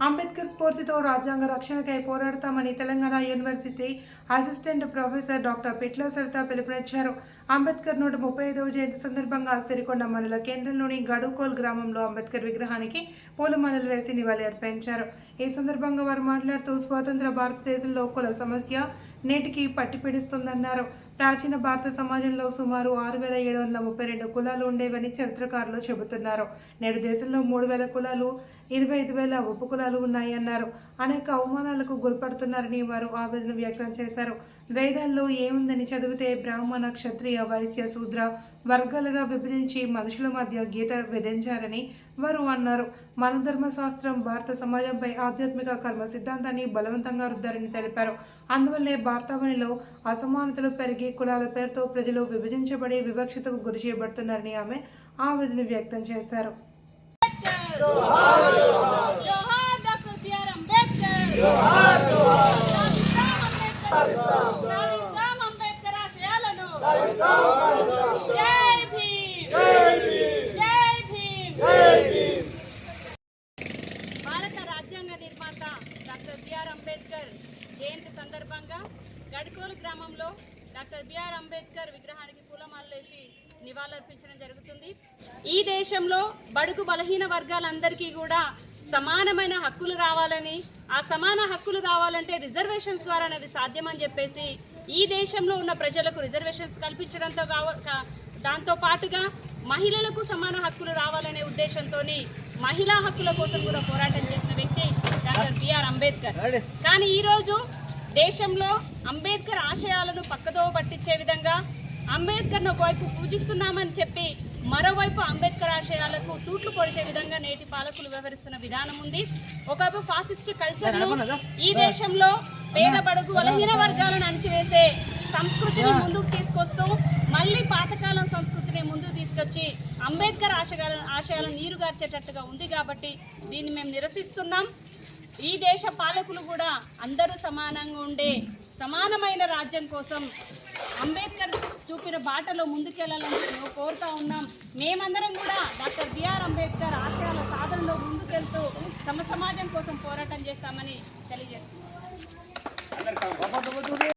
అంబేద్కర్ స్ఫూర్తితో రాజ్యాంగ రక్షణకై పోరాడతామని Telangana university assistant professor doctor Pitla Saritha పిలుపునిచ్చారు. అంబేద్కర్ నూట ముప్పై ఐదవ జయంతి సందర్భంగా సిరికొండ మండల కేంద్రంలోని గడుకోల్ గ్రామంలో అంబేద్కర్ విగ్రహానికి పూలమాలలు వేసి నివాళి అర్పించారు. ఈ సందర్భంగా వారు మాట్లాడుతూ స్వతంత్ర భారతదేశంలో కుల సమస్య నేటికి పట్టిపిడుస్తుందన్నారు. ప్రాచీన భారత సమాజంలో సుమారు ఆరు వేల ఏడు వందల ముప్పై రెండు కులాలు ఉండేవని చరిత్రకారులు చెబుతున్నారు. నేడు దేశంలో మూడు వేల కులాలు ఇరవై ఐదు వేల ఉప కులాలు ఉన్నాయన్నారు. అనేక అవమానాలకు గురిపడుతున్నారని వారు ఆవేదన వ్యక్తం చేశారు. వేదాల్లో ఏముందని చదివితే బ్రాహ్మణ క్షత్రియ వైశ్య శూద్ర వర్గాలుగా విభజించి మనుషుల మధ్య గీత విధించారని వారు అన్నారు మన ధర్మశాస్త్రం భారత సమాజంపై ఆధ్యాత్మిక కర్మ సిద్ధాంతాన్ని బలవంతంగా రుద్దారని తెలిపారు అందువల్లే భారతావనిలో అసమానతలు పెరిగి కులాల పేరుతో ప్రజలు విభజించబడి వివక్షతకు గురి చేయబడుతున్నారని ఆమె ఆవేదన వ్యక్తం చేశారు అంబేద్కర్ అంబేద్కర్ ఆశయాలను మాత డాక్టర్ బిఆర్ అంబేద్కర్ జయంతి సందర్భంగా గడ్కోలు గ్రామంలో డాక్టర్ బిఆర్ అంబేద్కర్ విగ్రహానికి పూలమాలలేసి నివాళులర్పించడం జరుగుతుంది. ఈ దేశంలో బడుగు బలహీన వర్గాలందరికీ కూడా సమానమైన హక్కులు రావాలని ఆ సమాన హక్కులు రావాలంటే రిజర్వేషన్స్ ద్వారా అనేది సాధ్యమని చెప్పేసి ఈ దేశంలో ఉన్న ప్రజలకు రిజర్వేషన్స్ కల్పించడంతో కావ కా- దాంతో పాటుగా మహిళలకు సమాన హక్కులు రావాలనే ఉద్దేశంతో మహిళా హక్కుల కోసం కూడా పోరాటం చేసిన వ్యక్తి డాక్టర్ బిఆర్ అంబేద్కర్. కానీ ఈరోజు దేశంలో అంబేద్కర్ ఆశయాలను పక్కదోవ పట్టించే విధంగా అంబేద్కర్ను ఒకవైపు పూజిస్తున్నామని చెప్పి మరోవైపు అంబేద్కర్ ఆశయాలకు తూట్లు పొడిచే విధంగా నేటి పాలకులు వ్యవహరిస్తున్న విధానం ఉంది. ఒకవైపు ఫాసిస్ట్ కల్చర్ను ఈ దేశంలో పేద బడుగు బలహీన వర్గాలను అణిచివేసే సంస్కృతిని ముందుకు మళ్ళీ పాతకాలం సంస్కృతిని ముందు తీసుకొచ్చి అంబేద్కర్ ఆశయాల ఆశయాలను నీరుగార్చేటట్టుగా ఉంది కాబట్టి దీన్ని మేము నిరసిస్తున్నాం. ఈ దేశ పాలకులు కూడా అందరూ సమానంగా ఉండే సమానమైన రాజ్యం కోసం అంబేద్కర్ చూపిన బాటలో ముందుకెళ్ళాలని మేము కోరుతా ఉన్నాం. మేమందరం కూడా డాక్టర్ బిఆర్ అంబేద్కర్ ఆశయాల సాధనలో ముందుకెళ్తూ తమ సమాజం కోసం పోరాటం చేస్తామని తెలియజేస్తున్నాం.